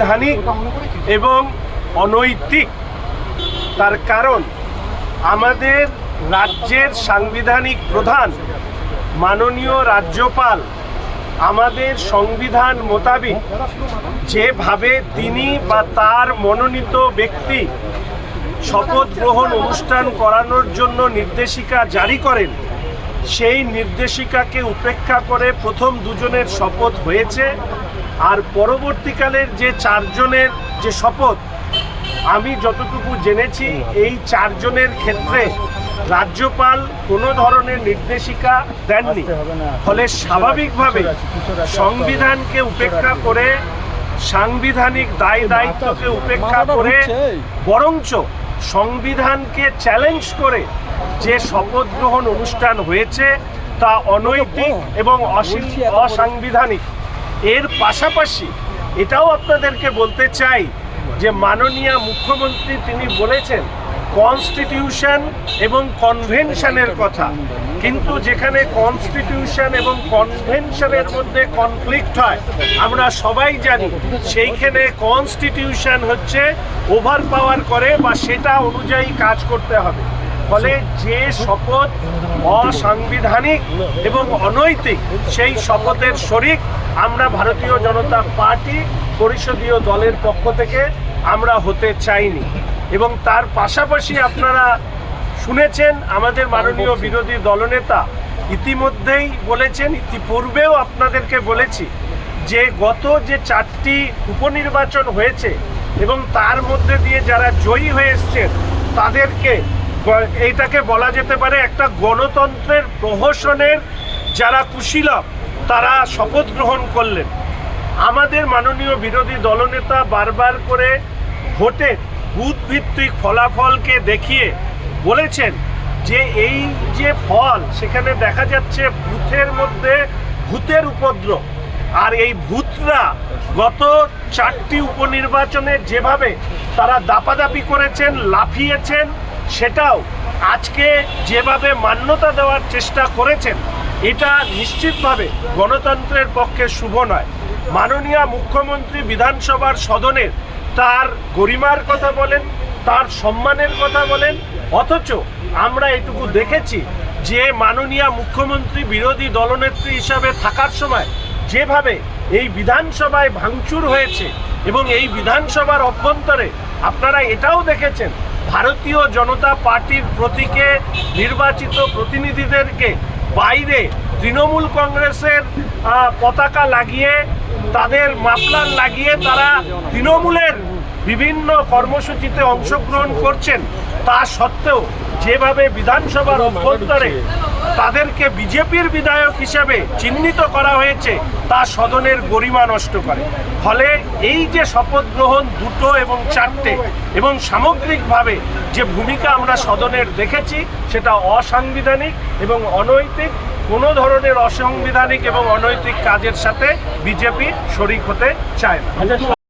সাংবিধানিক এবং অনৈতিক। তার কারণ, আমাদের রাজ্যের সাংবিধানিক প্রধান, মাননীয় রাজ্যপাল, আমাদের সংবিধান মোতাবেক যেভাবে তিনি বা তার মনোনীত ব্যক্তি শপথ গ্রহণ অনুষ্ঠান করানোর জন্য নির্দেশিকা জারি করেন, সেই নির্দেশিকাকে উপেক্ষা করে প্রথম দুজনের শপথ হয়েছে। আর পরবর্তীকালের যে চারজনের যে শপথ আমি যতটুকু জেনেছি এই চারজনের ক্ষেত্রে রাজ্যপাল কোনো ধরনের নির্দেশিকা দেননি। ফলে স্বাভাবিকভাবে সংবিধানকে উপেক্ষা করে সাংবিধানিক দায় দায়িত্বকে উপেক্ষা করে বরঞ্চ সংবিধানকে চ্যালেঞ্জ করে যে শপথ গ্রহণ অনুষ্ঠান হয়েছে তা অনৈতিক এবং অসাংবিধানিক। এর পাশাপাশি এটাও আপনাদেরকে বলতে চাই যে মাননীয় মুখ্যমন্ত্রী তিনি বলেছেন কনস্টিটিউশন এবং কনভেনশনের কথা। কিন্তু যেখানে কনস্টিটিউশন এবং কনভেনশনের মধ্যে কনফ্লিক্ট হয়, আমরা সবাই জানি সেইখানে কনস্টিটিউশন হচ্ছে ওভার পাওয়ার করে বা সেটা অনুযায়ী কাজ করতে হবে। ফলে যে শপথ অসাংবিধানিক এবং অনৈতিক, সেই শপথের শরিক আমরা ভারতীয় জনতা পার্টি পরিষদীয় দলের পক্ষ থেকে আমরা হতে চাইনি। এবং তার পাশাপাশি আপনারা শুনেছেন আমাদের মাননীয় বিরোধী দলনেতা ইতিমধ্যেই বলেছেন ইতিপূর্বেও আপনাদেরকে বলেছি যে গত যে চারটি উপনির্বাচন হয়েছে এবং তার মধ্যে দিয়ে যারা জয়ী হয়ে এসছেন তাদেরকে এইটাকে বলা যেতে পারে একটা গণতন্ত্রের প্রহসনের যারা কুশীলব তারা শপথ গ্রহণ করলেন। আমাদের মাননীয় বিরোধী দলনেতা বারবার করে ভোটে বুথ ভিত্তিক ফলাফলকে দেখিয়ে বলেছেন যে এই যে ফল, সেখানে দেখা যাচ্ছে বুথের মধ্যে ভূতের উপদ্রব। আর এই ভূতরা গত চারটি উপনির্বাচনে যেভাবে তারা দাপাদাপি করেছেন, লাফিয়েছেন, সেটাও আজকে যেভাবে মান্যতা দেওয়ার চেষ্টা করেছেন এটা নিশ্চিতভাবে গণতন্ত্রের পক্ষে শুভ নয়। মাননীয় মুখ্যমন্ত্রী বিধানসভার সদনের তার গরিমার কথা বলেন, তার সম্মানের কথা বলেন, অথচ আমরা এটুকু দেখেছি যে মাননীয় মুখ্যমন্ত্রী বিরোধী দলনেত্রী হিসাবে থাকার সময় যেভাবে এই বিধানসভায় ভাঙচুর হয়েছে এবং এই বিধানসভার অভ্যন্তরে আপনারা এটাও দেখেছেন, ভারতীয় জনতা পার্টির প্রতীকে নির্বাচিত প্রতিনিধিদেরকে বাইরে তৃণমূল কংগ্রেসের পতাকা লাগিয়ে তাদের মাফলার লাগিয়ে তারা তৃণমূলের বিভিন্ন কর্মসূচিতে অংশগ্রহণ করছেন। তা সত্ত্বেও যেভাবে বিধানসভার অভ্যন্তরে তাদেরকে বিজেপির বিধায়ক হিসেবে চিহ্নিত করা হয়েছে, তা সদনের গরিমা নষ্ট করে। ফলে এই যে শপথ গ্রহণ দুটো এবং চারটে এবং সামগ্রিকভাবে যে ভূমিকা আমরা সদনের দেখেছি, সেটা অসাংবিধানিক এবং অনৈতিক, কোনো ধরনের অসাংবিধানিক এবং অনৈতিক কাজের সাথে বিজেপি শরিক হতে চায় না।